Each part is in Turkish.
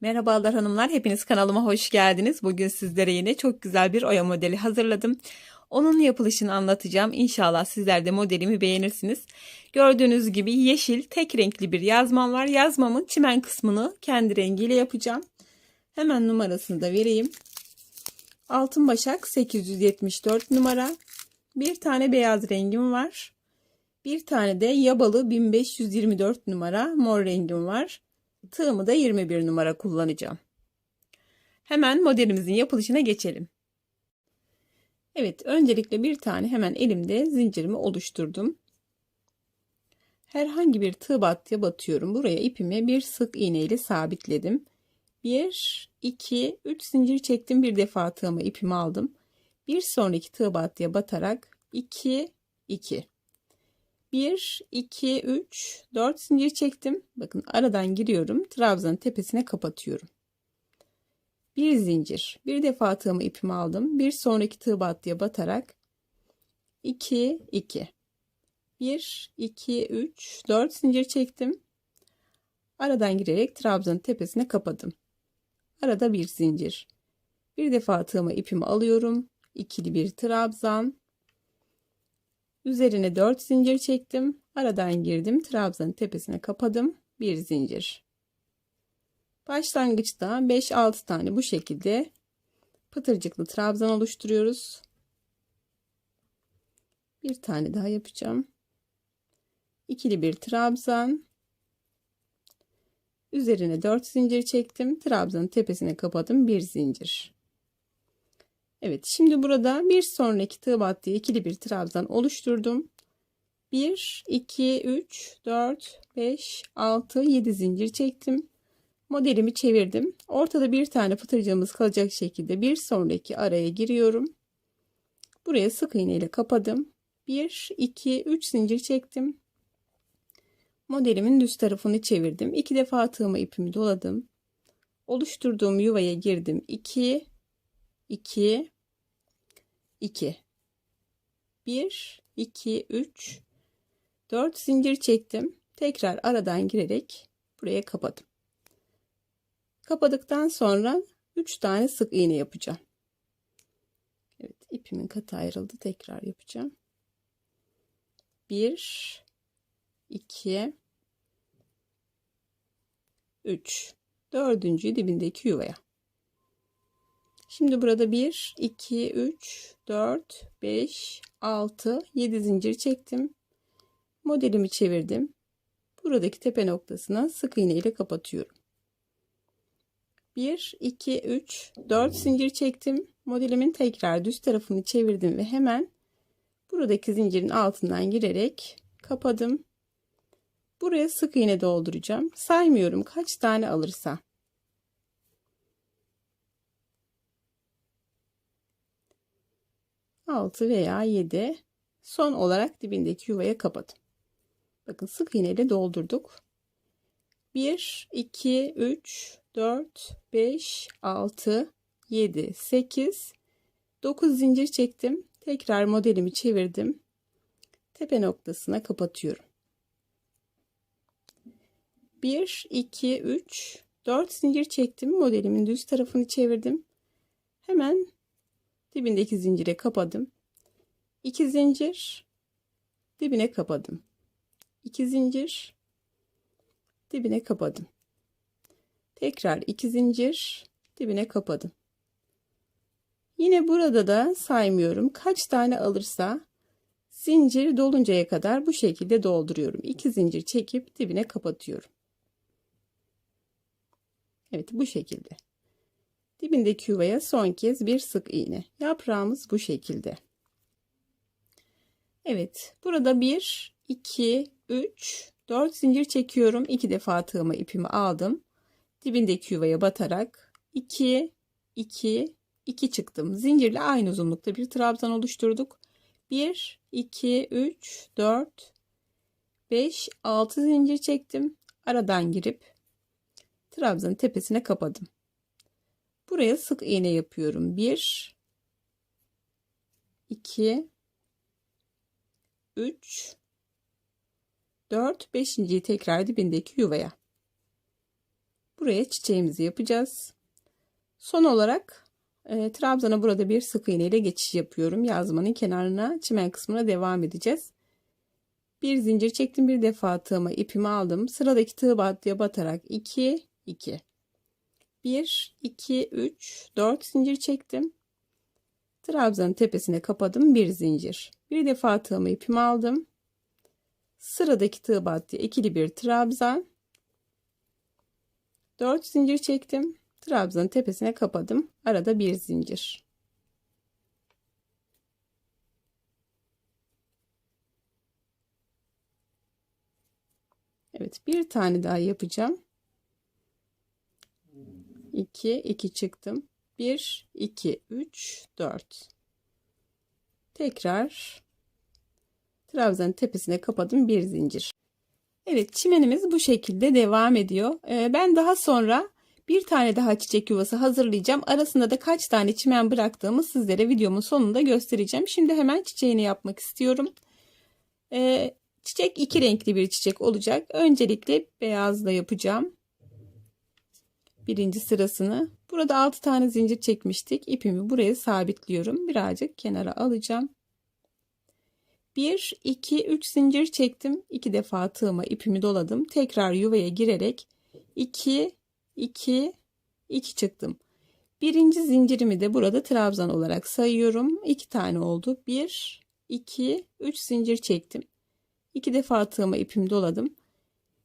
Merhabalar hanımlar, hepiniz kanalıma hoş geldiniz. Bugün sizlere yine çok güzel bir oya modeli hazırladım. Onun yapılışını anlatacağım. İnşallah sizler de modelimi beğenirsiniz. Gördüğünüz gibi yeşil tek renkli bir yazmam var. Yazmamın çimen kısmını kendi rengiyle yapacağım. Hemen numarasını da vereyim. Altın başak 874 numara. Bir tane beyaz rengim var. Bir tane de yabalı 1524 numara mor rengim var. Tığımı da 21 numara kullanacağım. Hemen modelimizin yapılışına geçelim. Evet, öncelikle bir tane hemen elimde zincirimi oluşturdum. Herhangi bir tığ battıya batıyorum. Buraya ipimi bir sık iğne ile sabitledim. 1, 2, 3 zincir çektim. Bir defa tığımı ipimi aldım. Bir sonraki tığ battıya batarak 2, 2. 1, 2, 3, 4 zincir çektim. Bakın aradan giriyorum. Trabzanın tepesine kapatıyorum. Bir zincir. Bir defa tığımı ipimi aldım. Bir sonraki tığ battıya batarak 2, 2. 1, 2, 3, 4 zincir çektim. Aradan girerek trabzanın tepesine kapadım. Arada bir zincir. Bir defa tığıma ipimi alıyorum. İkili bir trabzan. Üzerine 4 zincir çektim. Aradan girdim. Trabzanın tepesine kapadım. Bir zincir. Başlangıçta 5-6 tane bu şekilde pıtırcıklı trabzan oluşturuyoruz. Bir tane daha yapacağım. İkili bir trabzan. Üzerine 4 zincir çektim. Trabzanın tepesine kapadım. Bir zincir. Evet şimdi burada bir sonraki tığ battığı ikili bir trabzan oluşturdum. 1, 2, 3, 4, 5, 6, 7 zincir çektim. Modelimi çevirdim. Ortada bir tane pıtırcığımız kalacak şekilde bir sonraki araya giriyorum. Buraya sık iğne ile kapadım. 1, 2, 3 zincir çektim. Modelimin düz tarafını çevirdim. İki defa tığıma ipimi doladım. Oluşturduğum yuvaya girdim. 2, 2 2 1 2 3 4 zincir çektim. Tekrar aradan girerek buraya kapadım. Kapadıktan sonra 3 tane sık iğne yapacağım. Evet, ipimin katı ayrıldı. Tekrar yapacağım. 1 2 3 dördüncü dibindeki yuvaya. Şimdi burada 1, 2, 3, 4, 5, 6, 7 zincir çektim. Modelimi çevirdim. Buradaki tepe noktasına sık iğne ile kapatıyorum. 1, 2, 3, 4 zincir çektim. Modelimin tekrar düz tarafını çevirdim ve hemen buradaki zincirin altından girerek kapadım. Buraya sık iğne dolduracağım. Saymıyorum kaç tane alırsa. 6 veya 7 son olarak dibindeki yuvaya kapadım. Bakın sık iğne ile doldurduk. 1 2 3 4 5 6 7 8 9 zincir çektim. Tekrar modelimi çevirdim. Tepe noktasına kapatıyorum. 1 2 3 4 zincir çektim. Modelimin düz tarafını çevirdim. Hemen dibindeki zincire kapadım. 2 zincir dibine kapadım. 2 zincir dibine kapadım. Tekrar 2 zincir dibine kapadım. Yine burada da saymıyorum. Kaç tane alırsa zincir doluncaya kadar bu şekilde dolduruyorum. 2 zincir çekip dibine kapatıyorum. Evet bu şekilde. Dibindeki yuvaya son kez bir sık iğne. Yaprağımız bu şekilde. Evet, burada 1, 2, 3, 4 zincir çekiyorum. 2 defa tığıma ipimi aldım. Dibindeki yuvaya batarak 2, 2, 2 çıktım. Zincirle aynı uzunlukta bir trabzan oluşturduk. 1, 2, 3, 4, 5, 6 zincir çektim. Aradan girip trabzanın tepesine kapadım. Buraya sık iğne yapıyorum. 1 2 3 4 5. tekrar dibindeki yuvaya. buraya çiçeğimizi yapacağız. Son olarak e, trabzana burada bir sık iğne ile geçiş yapıyorum. Yazmanın kenarına çimen kısmına devam edeceğiz. Bir zincir çektim bir defa tığıma ipimi aldım. Sıradaki tığ battıya batarak 2 2 1 2 3 4 zincir çektim. Trabzanın tepesine kapadım bir zincir. Bir defa tığımı ipimi aldım. Sıradaki tığ battıya ikili bir trabzan. 4 zincir çektim. Trabzanın tepesine kapadım. Arada bir zincir. Evet, bir tane daha yapacağım. 2 2 çıktım. 1 2 3 4. Tekrar trabzanın tepesine kapadım bir zincir. Evet, çimenimiz bu şekilde devam ediyor. Ee, ben daha sonra bir tane daha çiçek yuvası hazırlayacağım. Arasında da kaç tane çimen bıraktığımı sizlere videomun sonunda göstereceğim. Şimdi hemen çiçeğini yapmak istiyorum. Ee, çiçek iki renkli bir çiçek olacak. Öncelikle beyazla yapacağım. Birinci sırasını. Burada 6 tane zincir çekmiştik. İpimi buraya sabitliyorum. Birazcık kenara alacağım. 1, 2, 3 zincir çektim. 2 defa tığıma ipimi doladım. Tekrar yuvaya girerek 2, 2 2 çıktım. Birinci zincirimi de burada trabzan olarak sayıyorum. 2 tane oldu. 1 2 3 zincir çektim. 2 defa tığıma ipimi doladım.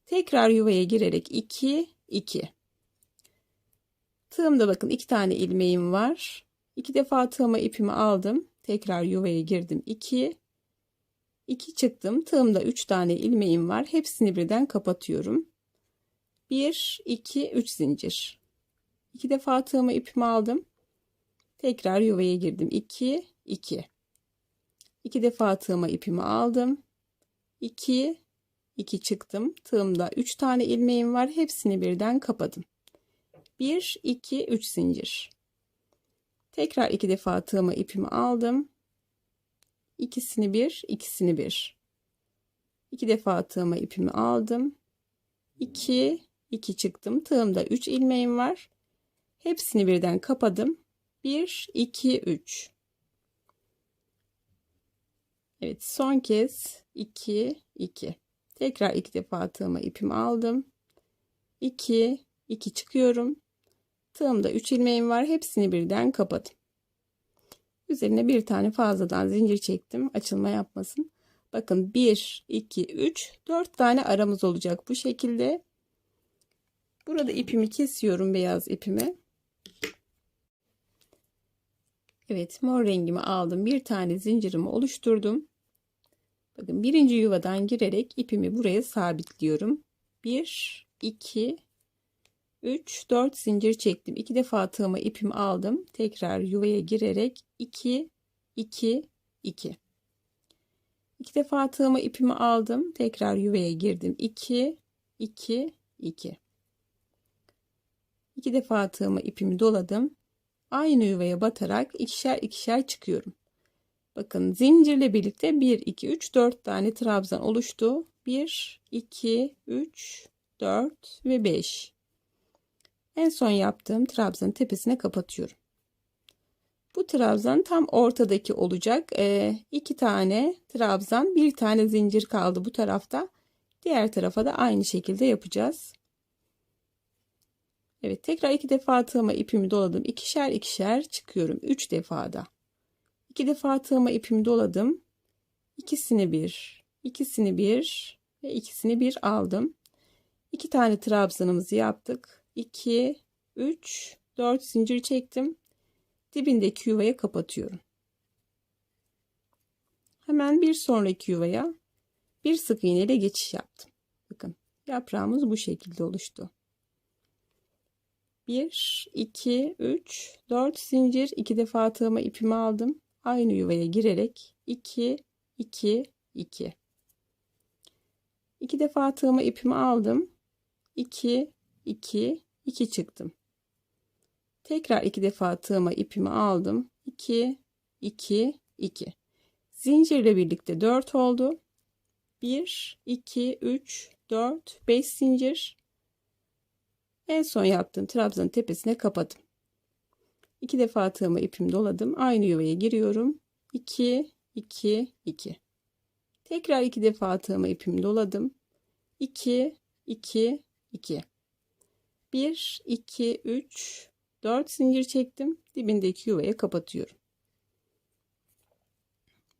Tekrar yuvaya girerek 2 2 Tığımda bakın 2 tane ilmeğim var. 2 defa tığıma ipimi aldım. Tekrar yuvaya girdim. 2 2 çıktım. Tığımda 3 tane ilmeğim var. Hepsini birden kapatıyorum. 1 2 3 zincir 2 defa tığımı ipimi aldım tekrar yuvaya girdim 2 2 2 defa tığıma ipimi aldım 2 2 çıktım tığımda 3 tane ilmeğim var hepsini birden kapadım 1 2 3 zincir. Tekrar 2 defa tığıma ipimi aldım. İkisini bir ikisini bir. 2 defa tığıma ipimi aldım. 2 2 çıktım. Tığımda 3 ilmeğim var. Hepsini birden kapadım. 1 2 3 Evet son kez 2 2 tekrar iki defa tığıma ipimi aldım. 2 2 çıkıyorum tığımda 3 ilmeğim var hepsini birden kapadım üzerine bir tane fazladan zincir çektim açılma yapmasın bakın 1 2 3 4 tane aramız olacak bu şekilde Burada ipimi kesiyorum beyaz ipimi. Evet mor rengimi aldım. Bir tane zincirimi oluşturdum. Bakın birinci yuvadan girerek ipimi buraya sabitliyorum. 1, 2, 3, 4 zincir çektim. 2 defa tığıma ipimi aldım. Tekrar yuvaya girerek 2, 2, 2. 2 defa tığıma ipimi aldım. Tekrar yuvaya girdim. 2, 2, 2. İki defa tığıma ipimi doladım. Aynı yuvaya batarak ikişer ikişer çıkıyorum. Bakın zincirle birlikte 1, 2, 3, 4 tane trabzan oluştu. 1, 2, 3, 4 ve 5. En son yaptığım trabzanın tepesine kapatıyorum. Bu trabzan tam ortadaki olacak. Ee, iki tane trabzan, bir tane zincir kaldı bu tarafta. Diğer tarafa da aynı şekilde yapacağız. Evet tekrar iki defa tığıma ipimi doladım. İkişer ikişer çıkıyorum. Üç defada. İki defa tığıma ipimi doladım. İkisini bir, ikisini bir ve ikisini bir aldım. İki tane trabzanımızı yaptık. 2, 3, 4 zincir çektim. Dibindeki yuvaya kapatıyorum. Hemen bir sonraki yuvaya bir sık iğne ile geçiş yaptım. Bakın yaprağımız bu şekilde oluştu. 1 2 3 4 zincir 2 defa tığıma ipimi aldım aynı yuvaya girerek 2 2 2 2 defa tığıma ipimi aldım 2 2 2 çıktım tekrar 2 defa tığıma ipimi aldım 2 2 2 zincirle birlikte 4 oldu 1 2 3 4 5 zincir En son yaptığım trabzanın tepesine kapadım. İki defa tığıma ipimi doladım. Aynı yuvaya giriyorum. 2 2 2. Tekrar iki defa tığıma ipimi doladım. 2 2 2. 1 2 3 4 zincir çektim. Dibindeki yuvaya kapatıyorum.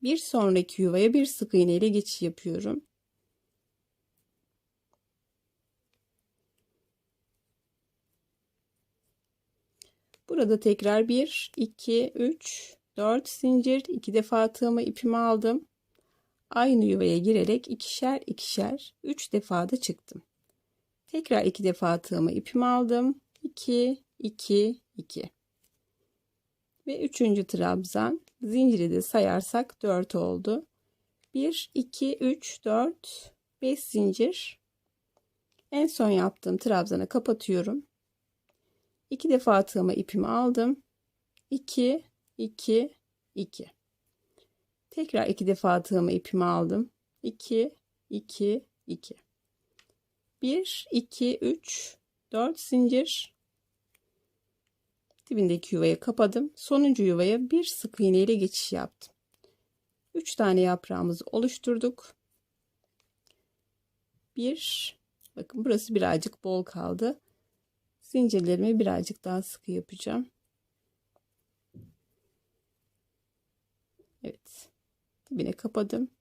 Bir sonraki yuvaya bir sık iğne ile geçiş yapıyorum. Burada tekrar 1, 2, 3, 4 zincir, 2 defa tığımı ipimi aldım. Aynı yuvaya girerek ikişer ikişer 3 defa da çıktım. Tekrar 2 defa tığımı ipimi aldım. 2, 2, 2. Ve üçüncü trabzan zinciri de sayarsak 4 oldu. 1, 2, 3, 4, 5 zincir. En son yaptığım trabzanı kapatıyorum. 2 defa tığıma ipimi aldım. 2 2 2. Tekrar 2 defa tığıma ipimi aldım. 2 2 2. 1 2 3 4 zincir. Dibindeki yuvaya kapadım. Sonuncu yuvaya bir sık iğne ile geçiş yaptım. 3 tane yaprağımızı oluşturduk. 1 Bakın burası birazcık bol kaldı zincirlerimi birazcık daha sıkı yapacağım. Evet. Dibine kapadım.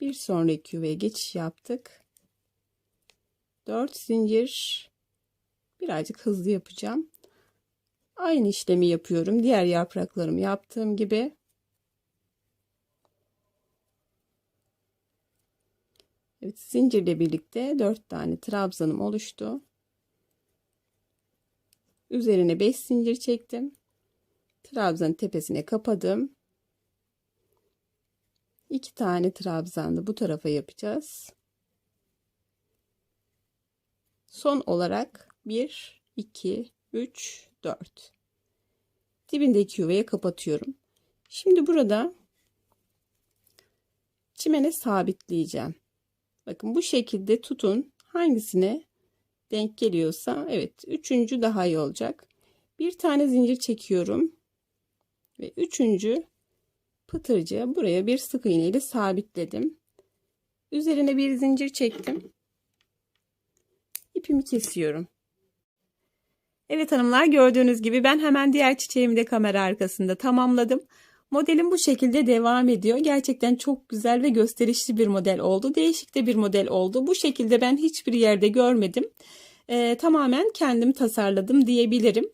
Bir sonraki yuvaya geçiş yaptık. 4 zincir birazcık hızlı yapacağım. Aynı işlemi yapıyorum. Diğer yapraklarımı yaptığım gibi. Evet, zincirle birlikte 4 tane trabzanım oluştu. Üzerine 5 zincir çektim. Trabzanın tepesine kapadım. 2 tane trabzanlı bu tarafa yapacağız. Son olarak 1 2 3 4 dibindeki yuvaya kapatıyorum. Şimdi burada çimene sabitleyeceğim. Bakın bu şekilde tutun. Hangisine denk geliyorsa evet üçüncü daha iyi olacak. Bir tane zincir çekiyorum ve üçüncü pıtırcı buraya bir sık iğne ile sabitledim. Üzerine bir zincir çektim. İpimi kesiyorum. Evet hanımlar gördüğünüz gibi ben hemen diğer çiçeğimi de kamera arkasında tamamladım. Modelim bu şekilde devam ediyor. Gerçekten çok güzel ve gösterişli bir model oldu. Değişik de bir model oldu. Bu şekilde ben hiçbir yerde görmedim. Ee, tamamen kendim tasarladım diyebilirim.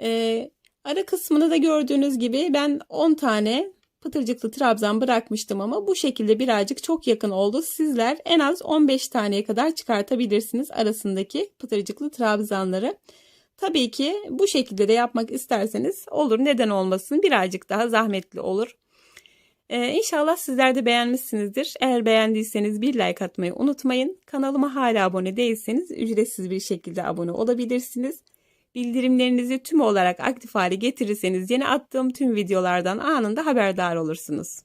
Ee, ara kısmını da gördüğünüz gibi ben 10 tane pıtırcıklı trabzan bırakmıştım ama bu şekilde birazcık çok yakın oldu. Sizler en az 15 taneye kadar çıkartabilirsiniz arasındaki pıtırcıklı trabzanları. Tabii ki bu şekilde de yapmak isterseniz olur neden olmasın birazcık daha zahmetli olur. Ee, inşallah sizler de beğenmişsinizdir. Eğer beğendiyseniz bir like atmayı unutmayın. Kanalıma hala abone değilseniz ücretsiz bir şekilde abone olabilirsiniz. Bildirimlerinizi tüm olarak aktif hale getirirseniz yeni attığım tüm videolardan anında haberdar olursunuz.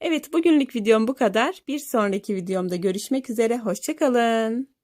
Evet bugünlük videom bu kadar. Bir sonraki videomda görüşmek üzere. Hoşçakalın.